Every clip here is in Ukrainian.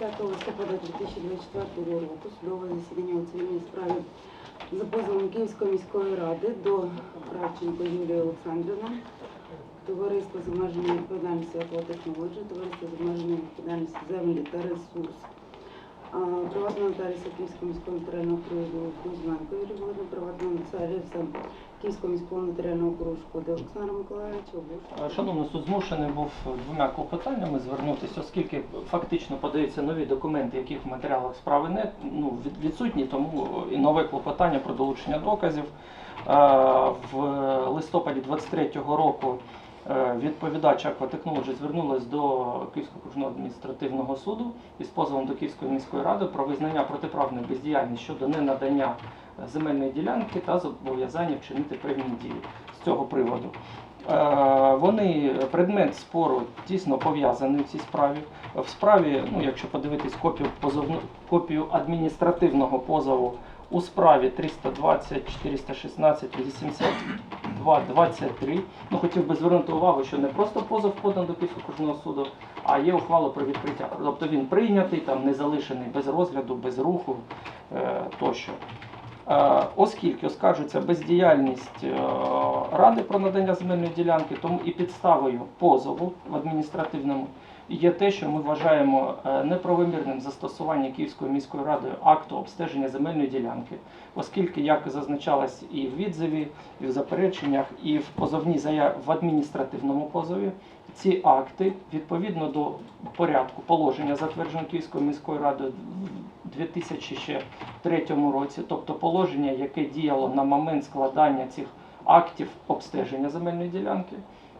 10 листопада 2024 року судове засідання у цивільній справі за позовом Київської міської ради до Кравченко Юлії Олександрівна, Товариство з обмеженою відповідальністю екотехнології, Товариство з обмеженою відповідальністю землі та ресурс, приватного нотаріуса Київського міського нотаріального округу Кузьменко Юрія Володимира, приватного нотаріуса Київського міського нотаріального округу Шкоди Олександра Миколаївича, Обуш. Шановний суд змушений був двома клопотаннями звернутися, оскільки фактично подаються нові документи, яких в матеріалах справи не ну, відсутні, тому і нове клопотання про долучення доказів. В листопаді 23-го року відповідач Aquatechnology звернулась до Київського окружного адміністративного суду із позовом до Київської міської ради про визнання протиправної бездіяльності щодо ненадання земельної ділянки та зобов'язання вчинити певні дії з цього приводу. Е, Вони предмет спору дійсно пов'язаний в цій справі. В справі, ну якщо подивитись копію позовну копію адміністративного позову у справі 320 416 82 23, ну хотів би звернути увагу, що не просто позов подан до Київського окружного суду, а є ухвала про відкриття. Тобто він прийнятий, там не залишений без розгляду, без руху е, тощо. Е, Оскільки оскаржується бездіяльність е, Ради про надання земельної ділянки, тому і підставою позову в адміністративному є те, що ми вважаємо е, неправомірним застосування Київською міською радою акту обстеження земельної ділянки, оскільки, як зазначалось і в відзиві, і в запереченнях, і в позовній заяві в адміністративному позові, ці акти відповідно до порядку положення, затвердженого Київською міською радою в 2003 році, тобто положення, яке діяло на момент складання цих актів обстеження земельної ділянки,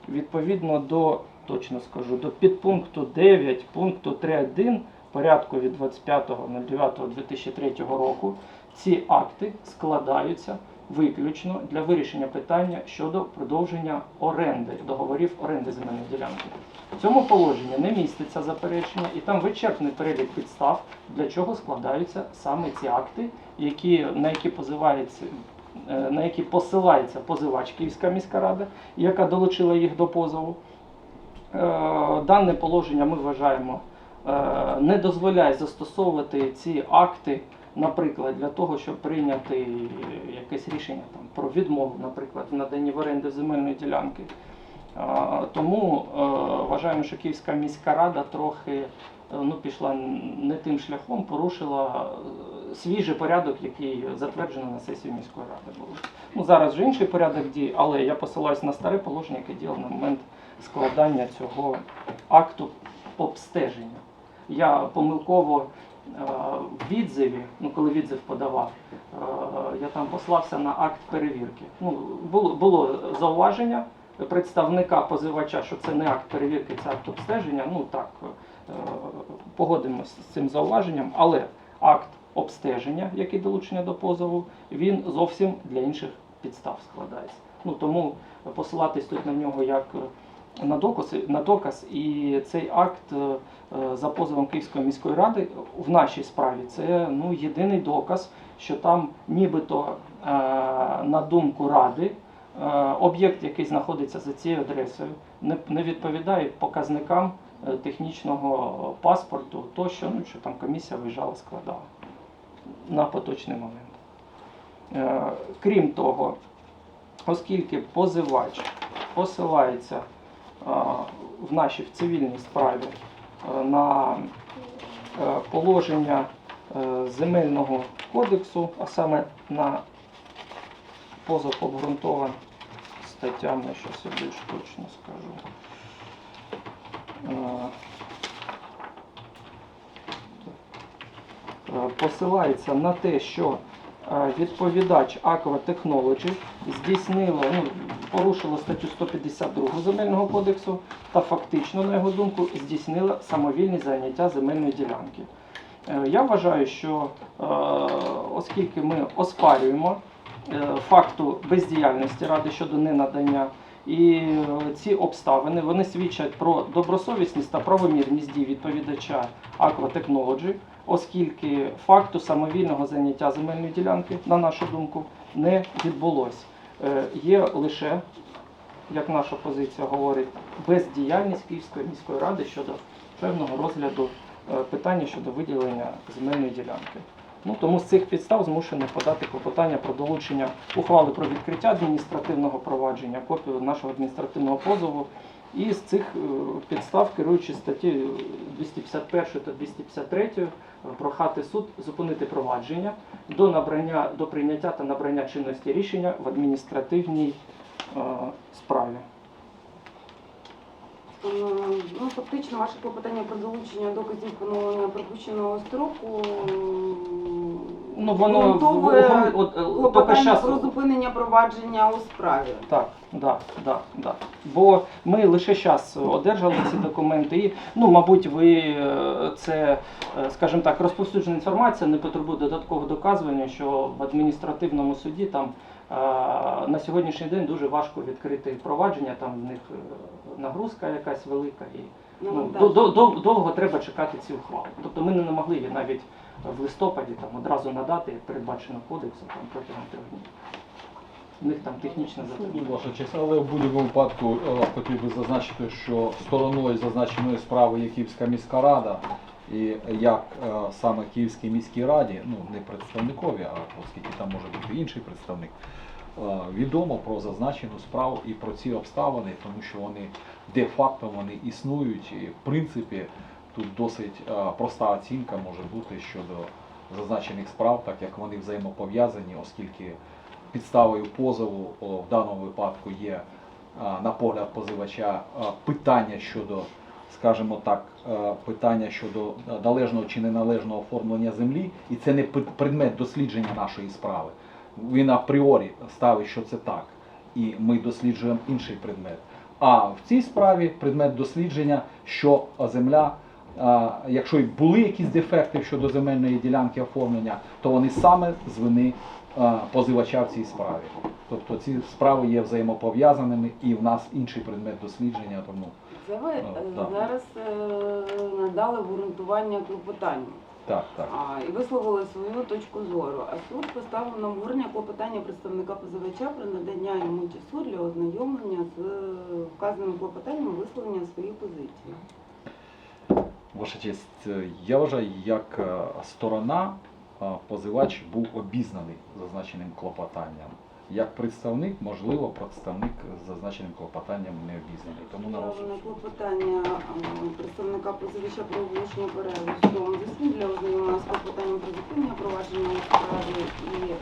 відповідно до точно скажу, до підпункту 9 пункту 3.1 порядку від 25.09.2003 року ці акти складаються виключно для вирішення питання щодо продовження оренди договорів оренди земельної ділянки. В цьому положенні не міститься заперечення, і там вичерпний перелік підстав, для чого складаються саме ці акти, які, на які позивається. е, На які посилається позивач Київська міська рада, яка долучила їх до позову. Е, Дане положення ми вважаємо е, не дозволяє застосовувати ці акти, наприклад, для того, щоб прийняти якесь рішення там, про відмову, наприклад, в наданні в оренду земельної ділянки. Е, Тому вважаємо, що Київська міська рада трохи ну, пішла не тим шляхом, порушила свіжий порядок, який затверджено на сесії міської ради. Ну, зараз вже інший порядок дій, але я посилаюся на старе положення, яке діяло на момент складання цього акту обстеження. Я помилково е, в відзиві, ну коли відзив подавав, е, я там послався на акт перевірки. Ну, було, було зауваження представника позивача, що це не акт перевірки, це акт обстеження. Ну так, е, погодимося з цим зауваженням, але акт обстеження, який долучення до позову, він зовсім для інших підстав складається. Ну тому посилатись тут на нього як на доказ, на доказ, і цей акт е, е, за позовом Київської міської ради в нашій справі це ну єдиний доказ, що там нібито е, на думку ради. Об'єкт, який знаходиться за цією адресою, не, відповідає показникам технічного паспорту, то що, ну, що там комісія виїжджала, складала на поточний момент. Крім того, оскільки позивач посилається в нашій в цивільній справі е, на е, положення е, земельного кодексу, а саме на позов обґрунтован статтями, що я більш точно скажу. Е, е, посилається на те, що е, відповідач Aqua Technology здійснило, ну, порушило статтю 152 Земельного кодексу та фактично, на його думку, здійснило самовільне заняття земельної ділянки. Е, Я вважаю, що е, оскільки ми оспарюємо е, факту бездіяльності ради щодо ненадання, і е, ці обставини вони свідчать про добросовісність та правомірність дій відповідача Aqua оскільки факту самовільного заняття земельної ділянки, на нашу думку, не відбулось. Е, Є лише, як наша позиція говорить, бездіяльність Київської міської ради щодо певного розгляду е, питання щодо виділення земельної ділянки. Ну, тому з цих підстав змушений подати клопотання про долучення ухвали про відкриття адміністративного провадження, копію нашого адміністративного позову. І з цих е, підстав, керуючи статті 251 та 253, е, прохати суд зупинити провадження до набрання до прийняття та набрання чинності рішення в адміністративній е, справі. Е, Ну, фактично, ваше клопотання про залучення доказів поновлення пропущеного строку Ну воно от, е, клопотання щас- про зупинення провадження у справі. Так, да, да, да. Бо ми лише зараз одержали ці документи, і ну, мабуть, ви е, це, е, скажімо так, розповсюджена інформація, не потребує додаткового доказування, що в адміністративному суді там на сьогоднішній день дуже важко відкрити провадження, там в них нагрузка якась велика і ну, Навантаження. до, до, до, довго треба чекати ці ухвали. Тобто ми не могли її навіть в листопаді там одразу надати, як передбачено кодексом, там протягом трьох днів. У них там технічна затримка. Ну, Ваша честь, але в будь-якому випадку е, хотів би зазначити, що стороною зазначеної справи є Київська міська рада, і як е, саме Київській міській раді, ну не представникові, а оскільки там може бути інший представник, відомо про зазначену справу і про ці обставини, тому що вони де-факто вони існують, і в принципі тут досить е, проста оцінка може бути щодо зазначених справ, так як вони взаємопов'язані, оскільки підставою позову в даному випадку є на погляд позивача питання щодо, скажімо так, е, питання щодо е, належного чи неналежного оформлення землі, і це не предмет дослідження нашої справи. Він апріорі ставить, що це так, і ми досліджуємо інший предмет. А в цій справі предмет дослідження, що земля, якщо й були якісь дефекти щодо земельної ділянки оформлення, то вони саме з вини позивача в цій справі. Тобто ці справи є взаємопов'язаними і в нас інший предмет дослідження, тому Це ви е, да. зараз е, надали обґрунтування клопотанню. Так, так. А, і висловили свою точку зору. А суд поставив на обговорення клопотання представника позивача про надання йому часу для ознайомлення з е, вказаним клопотанням висловлення своєї позиції. Ваша честь, е, я вважаю, як е, сторона позивач був обізнаний зазначеним клопотанням. Як представник, можливо, представник з зазначеним клопотанням не обізнаний. Тому на Направлене клопотання представника позивача про оголошення перерви. Судовому засіданні для ознайомлення з клопотанням про зупинення провадження у справі і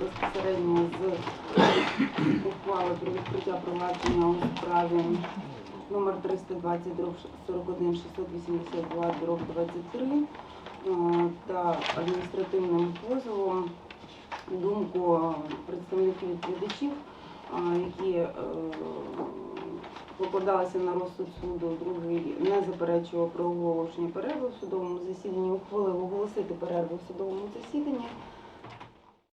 безпосередньо з ухвали про відкриття провадження у справі номер 320 дроб 41 682 дроб 23 е, та адміністративним позовом думку представників відповідачів, які е, покладалися на розсуд суду, другий не заперечував про оголошення перерви в судовому засіданні, ухвалив оголосити перерву в судовому засіданні